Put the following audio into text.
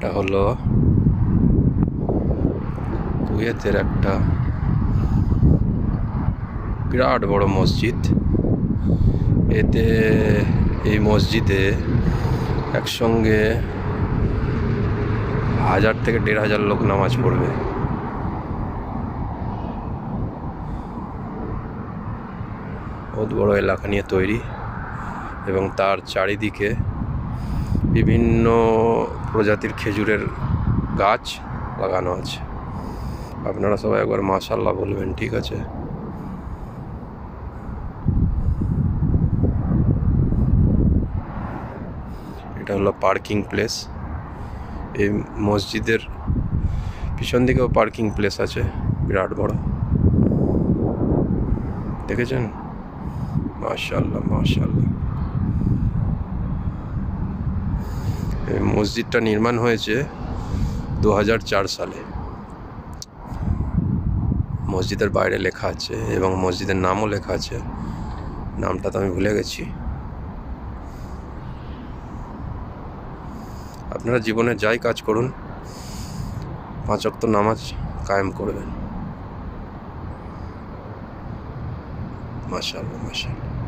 এটা হলো কুয়েতের একটা বিরাট বড় মসজিদ। এতে এই মসজিদে একসঙ্গে হাজার থেকে দেড় হাজার লোক নামাজ পড়বে। বহুত বড় এলাকা নিয়ে তৈরি এবং তার চারিদিকে বিভিন্ন প্রজাতির খেজুরের গাছ লাগানো আছে। আপনারা সবাই একবার মাশাল্লাহ বলবেন, ঠিক আছে? এটা হলো পার্কিং প্লেস। এই মসজিদের পিছন দিকেও পার্কিং প্লেস আছে, বিরাট বড়। দেখেছেন? মাশাল্লাহ মাশাল্লাহ মসজিদটা নির্মাণ হয়েছে দু হাজার চার সালে। মসজিদের বাইরে লেখা আছে এবং মসজিদের নামও লেখা আছে। নামটা তো আমি ভুলে গেছি। আপনারা জীবনে যাই কাজ করুন, পাঁচ ওয়াক্ত নামাজ কায়েম করবেন। মাশাআল্লাহ মাশাআল্লাহ।